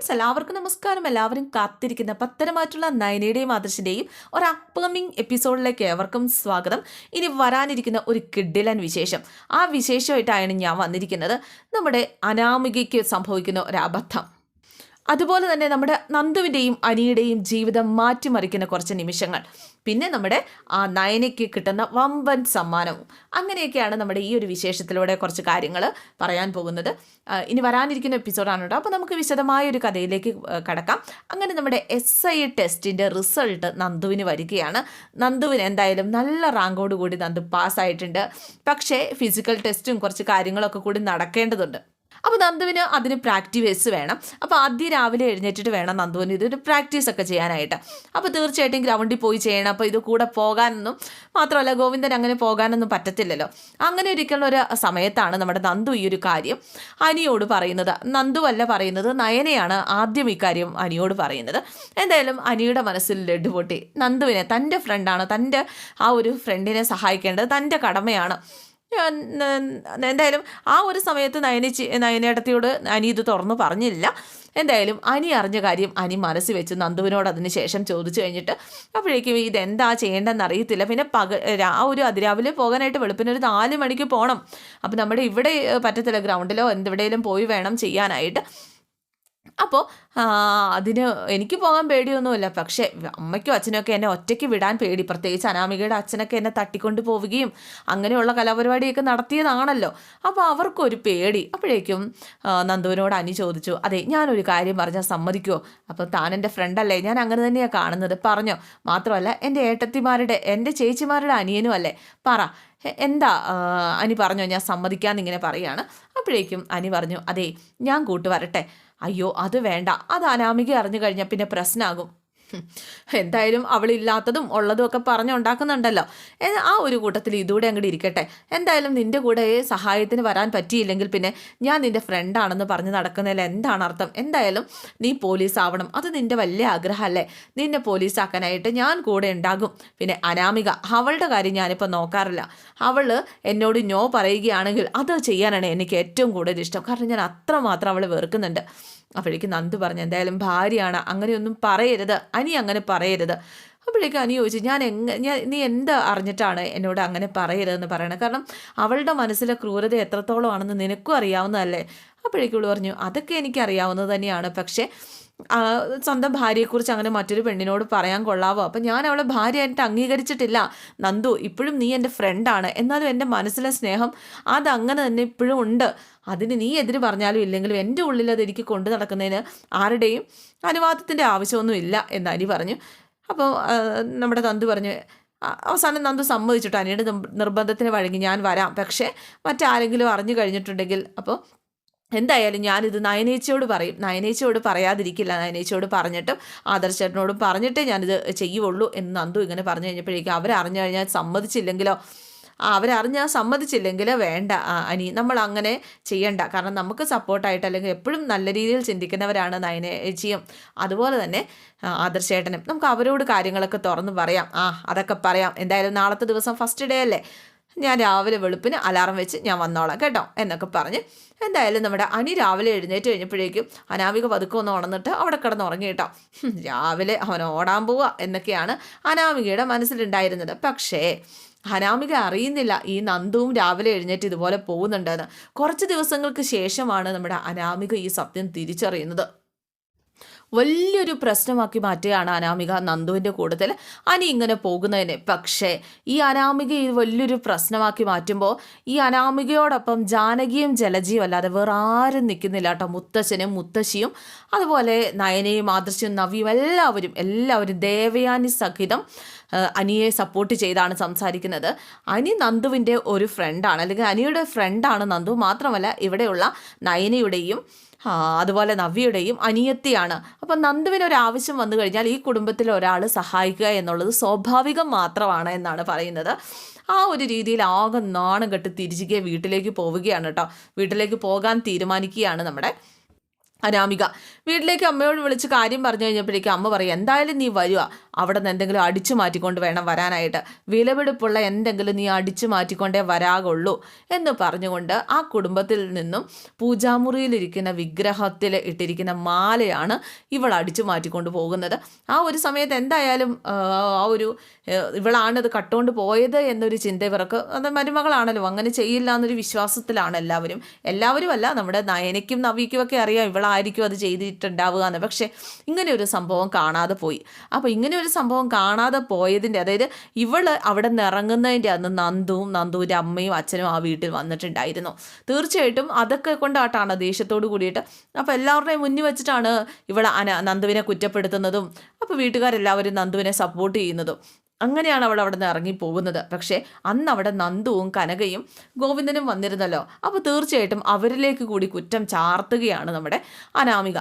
Friends എല്ലാവർക്കും നമസ്കാരം. എല്ലാവരും കാത്തിരിക്കുന്ന പത്തരമായിട്ടുള്ള നയനയുടെയും ആദർശിന്റെയും ഒരു അപ്കമിങ് എപ്പിസോഡിലേക്ക് ഏവർക്കും സ്വാഗതം. ഇനി വരാനിരിക്കുന്ന ഒരു കിഡിലൻ വിശേഷം. ആ വിശേഷമായിട്ടാണ് ഞാൻ വന്നിരിക്കുന്നത്. നമ്മുടെ അനാമികയ്ക്ക് സംഭവിക്കുന്ന ഒരു അബദ്ധം. അതുപോലെ തന്നെ നമ്മുടെ നന്ദുവിന്റെയും അനിയുടെയും ജീവിതം മാറ്റിമറിക്കുന്ന കുറച്ച് നിമിഷങ്ങൾ. പിന്നെ നമ്മുടെ ആ നയനയ്ക്ക് കിട്ടുന്ന വമ്പൻ സമ്മാനവും. അങ്ങനെയൊക്കെയാണ് നമ്മുടെ ഈ ഒരു വിശേഷത്തിലൂടെ കുറച്ച് കാര്യങ്ങൾ പറയാൻ പോകുന്നത്. ഇനി വരാനിരിക്കുന്ന എപ്പിസോഡാണ് കേട്ടോ അപ്പോൾ നമുക്ക് വിശദമായ ഒരു കഥയിലേക്ക് കടക്കാം. അങ്ങനെ നമ്മുടെ എസ് ഐ ടെസ്റ്റിന്റെ റിസൾട്ട് നന്ദുവിന് വരികയാണ്. നന്ദുവിന് എന്തായാലും നല്ല റാങ്കോട് കൂടി നന്ദു പാസ്സായിട്ടുണ്ട് പക്ഷേ ഫിസിക്കൽ ടെസ്റ്റും കുറച്ച് കാര്യങ്ങളൊക്കെ കൂടി നടക്കേണ്ടതുണ്ട്. അപ്പോൾ നന്ദുവിന് അതിന് പ്രാക്ടീസ് വേണം. അപ്പോൾ ആദ്യം രാവിലെ എഴുന്നേറ്റിട്ട് വേണം നന്ദുവിന് ഇതൊരു പ്രാക്ടീസ് ഒക്കെ ചെയ്യാനായിട്ട്. അപ്പോൾ തീർച്ചയായിട്ടും ഗ്രൗണ്ടിൽ പോയി ചെയ്യണം. അപ്പോൾ ഇത് കൂടെ പോകാനൊന്നും മാത്രമല്ല ഗോവിന്ദൻ അങ്ങനെ പോകാനൊന്നും പറ്റത്തില്ലല്ലോ. അങ്ങനെ ഒരിക്കലും ഒരു സമയത്താണ് നമ്മുടെ നന്ദു ഈ ഒരു കാര്യം അനിയോട് പറയുന്നത്. നന്ദുവല്ല പറയുന്നത് നയനയാണ് ആദ്യം ഈ കാര്യം അനിയോട് പറയുന്നത്. എന്തായാലും അനിയുടെ മനസ്സിൽ ലഡു പൊട്ടി നന്ദുവിനെ തന്റെ ഫ്രണ്ടാണ് തന്റെ ആ ഒരു ഫ്രണ്ടിനെ സഹായിക്കേണ്ടത് തന്റെ കടമയാണ്. ഞാൻ എന്തായാലും ആ ഒരു സമയത്ത് നയനി നയനേട്ടത്തിയോട് അനി ഇത് തുറന്നു പറഞ്ഞില്ല. എന്തായാലും അനി അറിഞ്ഞ കാര്യം അനി മനസ്സിൽ വെച്ച് നന്ദുവിനോട് അതിന് ശേഷം ചോദിച്ചു കഴിഞ്ഞിട്ട് അപ്പോഴേക്കും ഇതെന്താ ചെയ്യേണ്ടതെന്ന് അറിയത്തില്ല. പിന്നെ പക ആ ഒരു അതിരാവിലെ പോകാനായിട്ട് വെളുപ്പിന് ഒരു നാല് മണിക്ക് പോകണം അപ്പം നമ്മുടെ ഇവിടെ പറ്റത്തില്ല ഗ്രൗണ്ടിലോ എന്തെവിടെയെങ്കിലും പോയി വേണം ചെയ്യാനായിട്ട്. അപ്പോൾ അതിന് എനിക്ക് പോകാൻ പേടിയൊന്നുമില്ല. പക്ഷേ അമ്മയ്ക്കും അച്ഛനൊക്കെ എന്നെ ഒറ്റയ്ക്ക് വിടാൻ പേടി. പ്രത്യേകിച്ച് അനാമികയുടെ അച്ഛനൊക്കെ എന്നെ തട്ടിക്കൊണ്ട് പോവുകയും അങ്ങനെയുള്ള കലാപരിപാടിയൊക്കെ നടത്തിയതാണല്ലോ. അപ്പോൾ അവർക്കൊരു പേടി. അപ്പോഴേക്കും നന്ദുവിനോട് അനി ചോദിച്ചു അതെ ഞാനൊരു കാര്യം പറഞ്ഞാൽ സമ്മതിക്കുമോ അപ്പോൾ താൻ എന്റെ ഫ്രണ്ടല്ലേ ഞാൻ അങ്ങനെ തന്നെയാണ് കാണുന്നത്. പറഞ്ഞോ. മാത്രമല്ല എന്റെ ഏട്ടത്തിമാരുടെ എന്റെ ചേച്ചിമാരുടെ അനിയനും അല്ലേ? പറ. എന്താ അനി പറഞ്ഞോ ഞാൻ സമ്മതിക്കാൻ ഇങ്ങനെ പറയാണ്. അപ്പോഴേക്കും അനി പറഞ്ഞു അതെ ഞാൻ കൂട്ടുവരട്ടെ. അയ്യോ അത് വേണ്ട. അത് അനാമിക അറിഞ്ഞു കഴിഞ്ഞാൽ പിന്നെ പ്രശ്നമാകും. എന്തായാലും അവളില്ലാത്തതും ഉള്ളതും ഒക്കെ പറഞ്ഞുണ്ടാക്കുന്നുണ്ടല്ലോ. ആ ഒരു കൂട്ടത്തിൽ ഇതൂടെ അങ്ങോട്ട് ഇരിക്കട്ടെ. എന്തായാലും നിന്റെ കൂടെ സഹായത്തിന് വരാൻ പറ്റിയില്ലെങ്കിൽ പിന്നെ ഞാൻ നിന്റെ ഫ്രണ്ടാണെന്ന് പറഞ്ഞ് നടക്കുന്നതിൽ എന്താണ് അർത്ഥം? എന്തായാലും നീ പോലീസ് ആവണം. അത് നിന്റെ വലിയ ആഗ്രഹമല്ലേ? നിന്നെ പോലീസാക്കാനായിട്ട് ഞാൻ കൂടെ ഉണ്ടാകും. പിന്നെ അനാമിക അവളുടെ കാര്യം ഞാനിപ്പോൾ നോക്കാറില്ല. അവൾ എന്നോട് നോ പറയുകയാണെങ്കിൽ അത് ചെയ്യാനാണ് എനിക്ക് ഏറ്റവും കൂടുതൽ ഇഷ്ടം. കാരണം ഞാൻ അത്രമാത്രം അവളെ വെറുക്കുന്നുണ്ട്. അപ്പോഴേക്കും നന്ദു പറഞ്ഞു എന്തായാലും ഭാര്യയാണ് അങ്ങനെയൊന്നും പറയരുത് അനി അങ്ങനെ പറയരുത്. അപ്പോഴേക്കും അനി ചോദിച്ചു ഞാൻ എങ്ങ ഞാൻ നീ എന്ത് അറിഞ്ഞിട്ടാണ് എന്നോട് അങ്ങനെ പറയരുതെന്ന് പറയണത് കാരണം അവളുടെ മനസ്സിലെ ക്രൂരത എത്രത്തോളം ആണെന്ന് നിനക്കും അറിയാവുന്നതല്ലേ? അപ്പോഴേക്കും ഇവൾ പറഞ്ഞു അതൊക്കെ എനിക്കറിയാവുന്നത് തന്നെയാണ്. പക്ഷേ സ്വന്തം ഭാര്യയെക്കുറിച്ച് അങ്ങനെ മറ്റൊരു പെണ്ണിനോട് പറയാൻ കൊള്ളാവോ? അപ്പം ഞാൻ അവളെ ഭാര്യയായിട്ട് അംഗീകരിച്ചിട്ടില്ല. നന്ദു ഇപ്പോഴും നീ എന്റെ ഫ്രണ്ടാണ് എന്നാലും എന്റെ മനസ്സിലെ സ്നേഹം അതങ്ങനെ തന്നെ ഇപ്പോഴും ഉണ്ട്. അതിന് നീ എതിര് പറഞ്ഞാലും ഇല്ലെങ്കിലും എന്റെ ഉള്ളിൽ അത് എനിക്ക് കൊണ്ടു നടക്കുന്നതിന് ആരുടെയും അനുവാദത്തിന്റെ ആവശ്യമൊന്നും ഇല്ല എന്ന് അനി പറഞ്ഞു. അപ്പോൾ നമ്മുടെ നന്ദു പറഞ്ഞു അവസാനം നന്ദു സമ്മതിച്ചിട്ട് അനിയുടെ നിർ- നിർബന്ധത്തിന് വഴങ്ങി ഞാൻ വരാം. പക്ഷേ മറ്റാരെങ്കിലും അറിഞ്ഞു കഴിഞ്ഞിട്ടുണ്ടെങ്കിൽ അപ്പോൾ എന്തായാലും ഞാനിത് നയനേച്ചയോട് പറയും. നയനേച്ചയോട് പറയാതിരിക്കില്ല. നയനേച്ചയോട് പറഞ്ഞിട്ടും ആദർശേട്ടനോടും പറഞ്ഞിട്ടേ ഞാനിത് ചെയ്യുള്ളൂ എന്ന് നന്ദു ഇങ്ങനെ പറഞ്ഞു കഴിഞ്ഞപ്പോഴേക്കും അവരറിഞ്ഞു കഴിഞ്ഞാൽ സമ്മതിച്ചില്ലെങ്കിലോ അവരറിഞ്ഞാൽ സമ്മതിച്ചില്ലെങ്കിലോ? വേണ്ട. അനി നമ്മൾ അങ്ങനെ ചെയ്യണ്ട. കാരണം നമുക്ക് സപ്പോർട്ടായിട്ട് അല്ലെങ്കിൽ എപ്പോഴും നല്ല രീതിയിൽ ചിന്തിക്കുന്നവരാണ് നയനേച്ചിയും. അതുപോലെ തന്നെ ആദർശേട്ടനും നമുക്ക് അവരോട് കാര്യങ്ങളൊക്കെ തുറന്ന് പറയാം. ആ അതൊക്കെ പറയാം. എന്തായാലും നാളത്തെ ദിവസം ഫസ്റ്റ് ഡേ അല്ലേ? ഞാൻ രാവിലെ വെളുപ്പിന് അലാറം വെച്ച് ഞാൻ വന്നോളാം കേട്ടോ എന്നൊക്കെ പറഞ്ഞ് എന്തായാലും നമ്മുടെ അനി രാവിലെ എഴുന്നേറ്റ് കഴിഞ്ഞപ്പോഴേക്കും അനാമിക പതുക്കെ ഒന്ന് ഉണർന്നിട്ട് അവിടെ കിടന്ന് ഉറങ്ങി കേട്ടോ. രാവിലെ അവൻ ഓടാൻ പോവുക എന്നൊക്കെയാണ് അനാമികയുടെ മനസ്സിലുണ്ടായിരുന്നത്. പക്ഷേ അനാമിക അറിയുന്നില്ല ഈ നന്ദുവും രാവിലെ എഴുന്നേറ്റ് ഇതുപോലെ പോകുന്നുണ്ടെന്ന്. കുറച്ച് ദിവസങ്ങൾക്ക് ശേഷമാണ് നമ്മുടെ അനാമിക ഈ സത്യം തിരിച്ചറിയുന്നത്. വലിയൊരു പ്രശ്നമാക്കി മാറ്റുകയാണ് അനാമിക നന്ദുവിന്റെ കൂട്ടത്തിൽ. അനി ഇങ്ങനെ പോകുന്നതിനെ. പക്ഷേ ഈ അനാമിക ഇത് വലിയൊരു പ്രശ്നമാക്കി മാറ്റുമ്പോൾ ഈ അനാമികയോടൊപ്പം ജാനകിയും ജലജിയും അല്ലാതെ വേറെ ആരും നിൽക്കുന്നില്ല കേട്ടോ. മുത്തശ്ശനും മുത്തശ്ശിയും അതുപോലെ നയനയും ആദർശിയും നവിയും എല്ലാവരും എല്ലാവരും ദേവയാനി സഹിതം അനിയെ സപ്പോർട്ട് ചെയ്താണ് സംസാരിക്കുന്നത്. അനി നന്ദുവിന്റെ ഒരു ഫ്രണ്ടാണ് അല്ലെങ്കിൽ അനിയുടെ ഫ്രണ്ടാണ് നന്ദു. മാത്രമല്ല ഇവിടെയുള്ള നയനയുടെയും അതുപോലെ നവ്യയുടെയും അനിയത്തിയാണ്. അപ്പം നന്ദുവിന് ഒരു ആവശ്യം വന്നു കഴിഞ്ഞാൽ ഈ കുടുംബത്തിൽ ഒരാൾ സഹായിക്കുക എന്നുള്ളത് സ്വാഭാവികം മാത്രമാണ് എന്നാണ് പറയുന്നത്. ആ ഒരു രീതിയിൽ ആകെ നാണം കെട്ട് തിരിച്ചുക വീട്ടിലേക്ക് പോവുകയാണ് കേട്ടോ. വീട്ടിലേക്ക് പോകാൻ തീരുമാനിക്കുകയാണ് നമ്മുടെ അനാമിക. വീട്ടിലേക്ക് അമ്മയോട് വിളിച്ച് കാര്യം പറഞ്ഞു കഴിഞ്ഞപ്പോഴേക്കും അമ്മ പറയും എന്തായാലും നീ വരുക അവിടെ നിന്ന് എന്തെങ്കിലും അടിച്ചു മാറ്റിക്കൊണ്ട് വേണം വരാനായിട്ട്. വിലപിടിപ്പുള്ള എന്തെങ്കിലും നീ അടിച്ചു മാറ്റിക്കൊണ്ടേ വരാകുള്ളൂ എന്ന് പറഞ്ഞുകൊണ്ട് ആ കുടുംബത്തിൽ നിന്നും പൂജാമുറിയിലിരിക്കുന്ന വിഗ്രഹത്തിൽ ഇട്ടിരിക്കുന്ന മാലയാണ് ഇവൾ അടിച്ചു മാറ്റിക്കൊണ്ട് പോകുന്നത്. ആ ഒരു സമയത്ത് എന്തായാലും ആ ഒരു ഇവളാണിത് കട്ടുകൊണ്ട് പോയത് എന്നൊരു ചിന്ത ഇവർക്ക് അത് മരുമകളാണല്ലോ അങ്ങനെ ചെയ്യില്ല എന്നൊരു വിശ്വാസത്തിലാണ് എല്ലാവരും. എല്ലാവരും അല്ല നമ്മുടെ നയനയ്ക്കും നവിക്കും ഒക്കെ അറിയാം ഇവളായിരിക്കും അത് ചെയ്തിട്ടുണ്ടാവുക എന്ന്. പക്ഷേ ഇങ്ങനെ ഒരു സംഭവം കാണാതെ പോയി. അപ്പോൾ ഇങ്ങനെ ഒരു സംഭവം കാണാതെ പോയതിന്റെ അതായത് ഇവൾ അവിടെ നിന്ന് ഇറങ്ങുന്നതിന്റെ അന്ന് നന്ദുവും നന്ദുവിന്റെ അമ്മയും അച്ഛനും ആ വീട്ടിൽ വന്നിട്ടുണ്ടായിരുന്നു. തീർച്ചയായിട്ടും അതൊക്കെ കൊണ്ടാട്ടാണ് ദേഷ്യത്തോട് കൂടിയിട്ട്. അപ്പോൾ എല്ലാവരുടെയും മുന്നിൽ വെച്ചിട്ടാണ് ഇവിടെ അന നന്ദുവിനെ കുറ്റപ്പെടുത്തുന്നതും അപ്പോൾ വീട്ടുകാരെല്ലാവരും നന്ദുവിനെ സപ്പോർട്ട് ചെയ്യുന്നതും. അങ്ങനെയാണ് അവൾ അവിടെ നിന്ന് ഇറങ്ങി പോകുന്നത്. പക്ഷേ അന്ന് അവിടെ നന്ദുവും കനകയും ഗോവിന്ദനും വന്നിരുന്നല്ലോ. അപ്പോൾ തീർച്ചയായിട്ടും അവരിലേക്ക് കൂടി കുറ്റം ചാർത്തുകയാണ് നമ്മുടെ അനാമിക.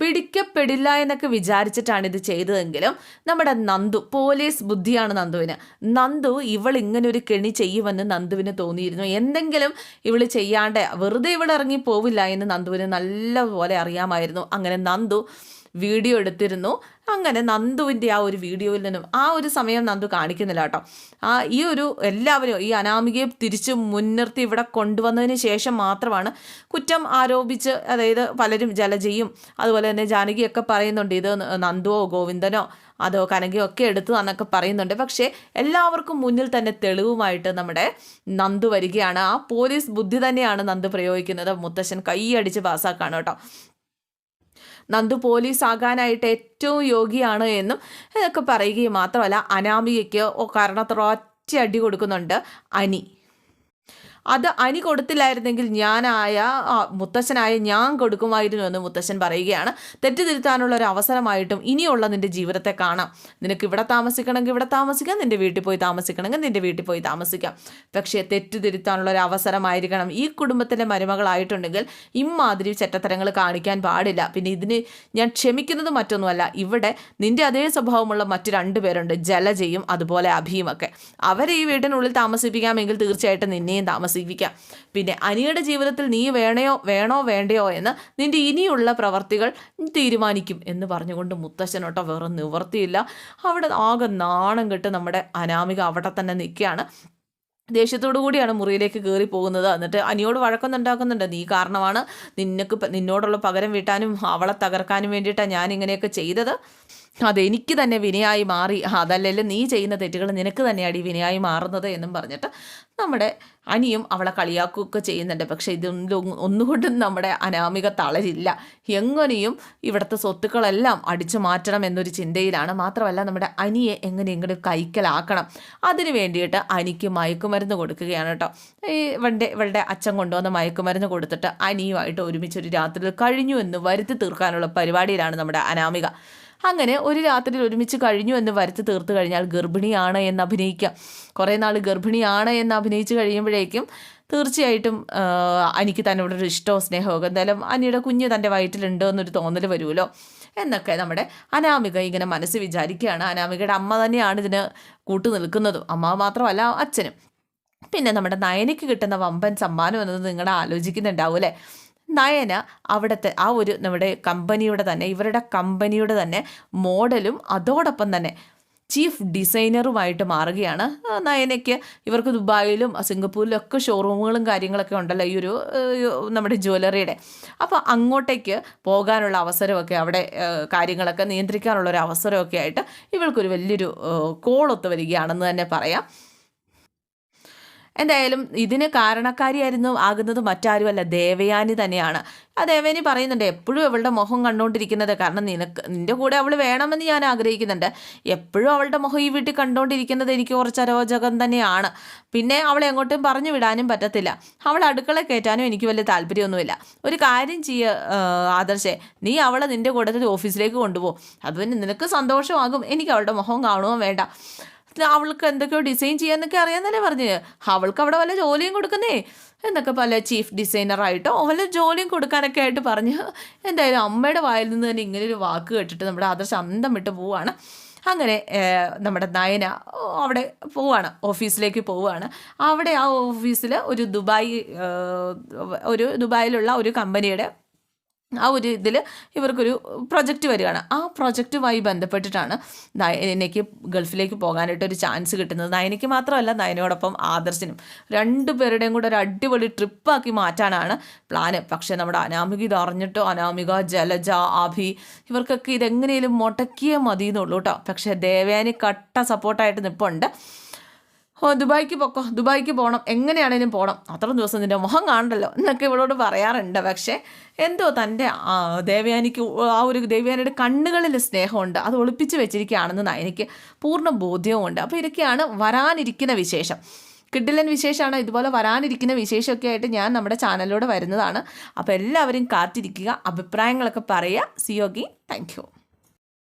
പിടിക്കപ്പെടില്ല എന്നൊക്കെ വിചാരിച്ചിട്ടാണ് ഇത് ചെയ്തതെങ്കിലും നമ്മുടെ നന്ദു പോലീസ് ബുദ്ധിയാണ് നന്ദുവിന്. നന്ദു ഇവൾ ഇങ്ങനെ ഒരു കെണി ചെയ്യുമെന്ന് നന്ദുവിന് തോന്നിയിരുന്നു. എന്തെങ്കിലും ഇവൾ ചെയ്യാണ്ട് വെറുതെ ഇവൾ ഇറങ്ങി പോവില്ല എന്ന് നന്ദുവിന് നല്ലപോലെ അറിയാമായിരുന്നു. അങ്ങനെ നന്ദു വീഡിയോ എടുത്തിരുന്നു. അങ്ങനെ നന്ദുവിന്റെ ആ ഒരു വീഡിയോയിൽ നിന്നും ആ ഒരു സമയം നന്ദു കാണിക്കുന്നില്ല കേട്ടോ. ആ ഈ ഒരു എല്ലാവരും ഈ അനാമികയെ തിരിച്ച് മുൻനിർത്തി ഇവിടെ കൊണ്ടുവന്നതിന് ശേഷം മാത്രമാണ് കുറ്റം ആരോപിച്ച് അതായത് പലരും ജലജയും അതുപോലെ തന്നെ ജാനകിയൊക്കെ പറയുന്നുണ്ട് ഇത് നന്ദുവോ ഗോവിന്ദനോ അതോ കനകയോ ഒക്കെ എടുത്തു എന്നൊക്കെ പറയുന്നുണ്ട്. പക്ഷേ എല്ലാവർക്കും മുന്നിൽ തന്നെ തെളിവുമായിട്ട് നമ്മുടെ നന്ദു വരികയാണ്. ആ പോലീസ് ബുദ്ധി തന്നെയാണ് നന്ദു പ്രയോഗിക്കുന്നത്. മുത്തശ്ശൻ കൈയടിച്ച് പാസ്സാക്കാണ് കേട്ടോ. നന്ദു പോലീസ് ആകാനായിട്ട് ഏറ്റവും യോഗ്യയാണ് എന്നും ഇതൊക്കെ പറയുകയും മാത്രമല്ല അനാമികയ്ക്ക് കാരണത്ര ഒറ്റ അടി കൊടുക്കുന്നുണ്ട് അനി. അത് അനി കൊടുത്തില്ലായിരുന്നെങ്കിൽ ഞാനായ മുത്തശ്ശനായ ഞാൻ കൊടുക്കുമായിരുന്നു എന്ന് മുത്തശ്ശൻ പറയുകയാണ്. തെറ്റുതിരുത്താനുള്ള ഒരു അവസരമായിട്ടും ഇനിയുള്ള നിന്റെ ജീവിതത്തെ കാണാം. നിനക്ക് ഇവിടെ താമസിക്കണമെങ്കിൽ ഇവിടെ താമസിക്കാം നിന്റെ വീട്ടിൽ പോയി താമസിക്കണമെങ്കിൽ നിന്റെ വീട്ടിൽ പോയി താമസിക്കാം. പക്ഷേ തെറ്റുതിരുത്താനുള്ള ഒരു അവസരമായിരിക്കണം. ഈ കുടുംബത്തിന്റെ മരുമകളായിട്ടുണ്ടെങ്കിൽ ഇമാതിരി ചെറ്റത്തരങ്ങൾ കാണിക്കാൻ പാടില്ല. പിന്നെ ഇതിന് ഞാൻ ക്ഷമിക്കുന്നത് മറ്റൊന്നുമല്ല. ഇവിടെ നിന്റെ അതേ സ്വഭാവമുള്ള മറ്റു രണ്ട് പേരുണ്ട്. ജലജയും അതുപോലെ അഭിയുമൊക്കെ. അവരെ ഈ വീടിനുള്ളിൽ താമസിപ്പിക്കാമെങ്കിൽ തീർച്ചയായിട്ടും നിന്നെയും താമസിക്കും താമസിപ്പിക്കാം പിന്നെ അനിയുടെ ജീവിതത്തിൽ നീ വേണയോ വേണോ വേണ്ടയോ എന്ന് നിന്റെ ഇനിയുള്ള പ്രവർത്തികൾ തീരുമാനിക്കും എന്ന് പറഞ്ഞുകൊണ്ട് മുത്തശ്ശനോട്ടോ വേറെ നിവർത്തിയില്ല. അവിടെ ആകെ നാണം കെട്ട് നമ്മുടെ അനാമിക അവിടെ തന്നെ നിൽക്കുകയാണ്. ദേഷ്യത്തോടു കൂടിയാണ് മുറിയിലേക്ക് കയറി പോകുന്നത്. എന്നിട്ട് അനിയോട് വഴക്കൊന്നുണ്ടാക്കുന്നുണ്ട് നീ കാരണമാണ് നിനക്ക് നിന്നോടുള്ള പകരം വീട്ടാനും അവളെ തകർക്കാനും വേണ്ടിയിട്ടാണ് ഞാൻ ഇങ്ങനെയൊക്കെ ചെയ്തത്. അതെനിക്ക് തന്നെ വിനയായി മാറി. അതല്ലല്ലോ നീ ചെയ്യുന്ന തെറ്റുകൾ നിനക്ക് തന്നെയാണ് ഈ വിനയായി മാറുന്നത് എന്നും പറഞ്ഞിട്ട് നമ്മുടെ അനിയും അവളെ കളിയാക്കുകയൊക്കെ ചെയ്യുന്നുണ്ട്. പക്ഷേ ഇതൊന്നും ഒന്നുകൊണ്ടും നമ്മുടെ അനാമിക തളരില്ല. എങ്ങനെയും ഇവിടുത്തെ സ്വത്തുക്കളെല്ലാം അടിച്ചു മാറ്റണം എന്നൊരു ചിന്തയിലാണ്. മാത്രമല്ല നമ്മുടെ അനിയെ എങ്ങനെയെങ്കിലും കൈക്കലാക്കണം. അതിന് വേണ്ടിയിട്ട് അനിക്ക് മയക്കുമരുന്ന് കൊടുക്കുകയാണ് കേട്ടോ. ഈ ഇവളുടെ ഇവളുടെ അച്ഛൻ കൊണ്ടുവന്ന മയക്കുമരുന്ന് കൊടുത്തിട്ട് അനിയുമായിട്ട് ഒരുമിച്ചൊരു രാത്രിയിൽ കഴിഞ്ഞു എന്ന് വരുത്തി തീർക്കാനുള്ള പരിപാടിയിലാണ് നമ്മുടെ അനാമിക. അങ്ങനെ ഒരു രാത്രിയിൽ ഒരുമിച്ച് കഴിഞ്ഞു എന്ന് വരുത്തി തീർത്ത് കഴിഞ്ഞാൽ ഗർഭിണിയാണ് എന്ന് അഭിനയിക്കാം. കുറേ നാൾ ഗർഭിണിയാണ് എന്ന് അഭിനയിച്ച് കഴിയുമ്പോഴേക്കും തീർച്ചയായിട്ടും അനിക്ക് തന്നോട് ഒരു ഇഷ്ടമോ സ്നേഹമോ എന്തായാലും അനിയുടെ കുഞ്ഞ് തന്റെ വയറ്റിലുണ്ടോ എന്നൊരു തോന്നൽ വരുമല്ലോ എന്നൊക്കെ നമ്മുടെ അനാമിക ഇങ്ങനെ മനസ്സ് വിചാരിക്കുകയാണ്. അനാമികയുടെ അമ്മ തന്നെയാണ് ഇതിന് കൂട്ടു നിൽക്കുന്നതും. അമ്മ മാത്രമല്ല അച്ഛനും. പിന്നെ നമ്മുടെ നയനയ്ക്ക് കിട്ടുന്ന വമ്പൻ സമ്മാനം എന്നത് നിങ്ങൾ ആലോചിക്കുന്നുണ്ടാവും അല്ലേ? നയന അവിടുത്തെ ആ ഒരു നമ്മുടെ കമ്പനിയുടെ തന്നെ ഇവരുടെ കമ്പനിയുടെ തന്നെ മോഡലും അതോടൊപ്പം തന്നെ ചീഫ് ഡിസൈനറുമായിട്ട് മാറുകയാണ്. നയനയ്ക്ക് ഇവർക്ക് ദുബായിലും സിംഗപ്പൂരിലും ഒക്കെ ഷോറൂമുകളും കാര്യങ്ങളൊക്കെ ഉണ്ടല്ലോ ഈ ഒരു നമ്മുടെ ജ്വല്ലറിയുടെ. അപ്പോൾ അങ്ങോട്ടേക്ക് പോകാനുള്ള അവസരമൊക്കെ അവിടെ കാര്യങ്ങളൊക്കെ നിയന്ത്രിക്കാനുള്ള ഒരു അവസരമൊക്കെ ആയിട്ട് ഇവൾക്കൊരു വലിയൊരു കോളൊത്ത് വരികയാണെന്ന് തന്നെ പറയാം. എന്തായാലും ഇതിന് കാരണക്കാരിയായിരുന്നു ആകുന്നത് മറ്റാരുമല്ല ദേവയാനി തന്നെയാണ്. ആ ദേവയാനി പറയുന്നുണ്ട് എപ്പോഴും അവളുടെ മുഖം കണ്ടുകൊണ്ടിരിക്കുന്നത് കാരണം നിനക്ക് നിന്റെ കൂടെ അവൾ വേണമെന്ന് ഞാൻ ആഗ്രഹിക്കുന്നുണ്ട്. എപ്പോഴും അവളുടെ മുഖം ഈ വീട്ടിൽ കണ്ടുകൊണ്ടിരിക്കുന്നത് എനിക്ക് കുറച്ച് അരോചകം തന്നെയാണ്. പിന്നെ അവളെ എങ്ങോട്ടും പറഞ്ഞു വിടാനും പറ്റത്തില്ല. അവൾ അടുക്കള കയറ്റാനും എനിക്ക് വലിയ താല്പര്യമൊന്നുമില്ല. ഒരു കാര്യം ചെയ്യ ആദർശേ നീ അവളെ നിന്റെ കൂടെ ഓഫീസിലേക്ക് കൊണ്ടുപോകും അത് നിനക്ക് സന്തോഷമാകും. എനിക്ക് അവളുടെ മുഖം കാണുകയും വേണ്ട. അവൾക്ക് എന്തൊക്കെയോ ഡിസൈൻ ചെയ്യാന്നൊക്കെ അറിയാന്നല്ലേ പറഞ്ഞ്. അവൾക്ക് അവിടെ വല്ല ജോലിയും കൊടുക്കുന്നേ? എന്നൊക്കെ പല ചീഫ് ഡിസൈനറായിട്ടോ വല്ല ജോലിയും കൊടുക്കാനൊക്കെ ആയിട്ട് പറഞ്ഞ്. എന്തായാലും അമ്മയുടെ വായിൽ നിന്ന് തന്നെ ഇങ്ങനെ ഒരു വാക്ക് കേട്ടിട്ട് നമ്മുടെ ആദർശം അന്തം വിട്ട് പോവാണ്. അങ്ങനെ നമ്മുടെ നയന അവിടെ പോവാണ് ഓഫീസിലേക്ക് പോവുകയാണ് അവിടെ ആ ഓഫീസിൽ ഒരു ദുബായ് ഒരു ദുബായിലുള്ള ഒരു കമ്പനിയുടെ ആ ഒരു ഇതിൽ ഇവർക്കൊരു പ്രൊജക്റ്റ് വരികയാണ്. ആ പ്രൊജക്റ്റുമായി ബന്ധപ്പെട്ടിട്ടാണ് നയനയ്ക്ക് ഗൾഫിലേക്ക് പോകാനായിട്ട് ഒരു ചാൻസ് കിട്ടുന്നത്. നയനയ്ക്ക് മാത്രമല്ല നയനയോടൊപ്പം ആദർശനും രണ്ടു പേരുടെയും കൂടെ ഒരു അടിപൊളി ട്രിപ്പാക്കി മാറ്റാനാണ് പ്ലാന്. പക്ഷേ നമ്മുടെ അനാമിക ഇത് അറിഞ്ഞിട്ടോ? അനാമിക ജലജ അഭി ഇവർക്കൊക്കെ ഇതെങ്ങനെയും മുടക്കിയേ മതി എന്നുള്ളൂ കേട്ടോ. പക്ഷേ ദേവയാനി കട്ട സപ്പോർട്ടായിട്ട് നിൽപ്പുണ്ട് ഓ ദുബായിക്ക് പൊക്കോ ദുബായിക്ക് പോകണം എങ്ങനെയാണേലും പോകണം അത്ര ദിവസം നിന്റെ മുഖം കാണണ്ടല്ലോ എന്നൊക്കെ ഇവളോട് പറയാറുണ്ട്. പക്ഷേ എന്തോ തന്റെ ദേവയാനിക്ക് ആ ഒരു ദേവയാനിയുടെ കണ്ണുകളിൽ സ്നേഹമുണ്ട്. അത് ഒളിപ്പിച്ച് വെച്ചിരിക്കുകയാണെന്ന് എനിക്ക് പൂർണ ബോധ്യവുമുണ്ട്. അപ്പോൾ ഇതൊക്കെയാണ് വരാനിരിക്കുന്ന വിശേഷം. കിഡിലൻ വിശേഷമാണ്. ഇതുപോലെ വരാനിരിക്കുന്ന വിശേഷമൊക്കെ ആയിട്ട് ഞാൻ നമ്മുടെ ചാനലിലൂടെ വരുന്നതാണ്. അപ്പോൾ എല്ലാവരും കാത്തിരിക്കുക അഭിപ്രായങ്ങളൊക്കെ പറയുക. സിയോഗി താങ്ക് യു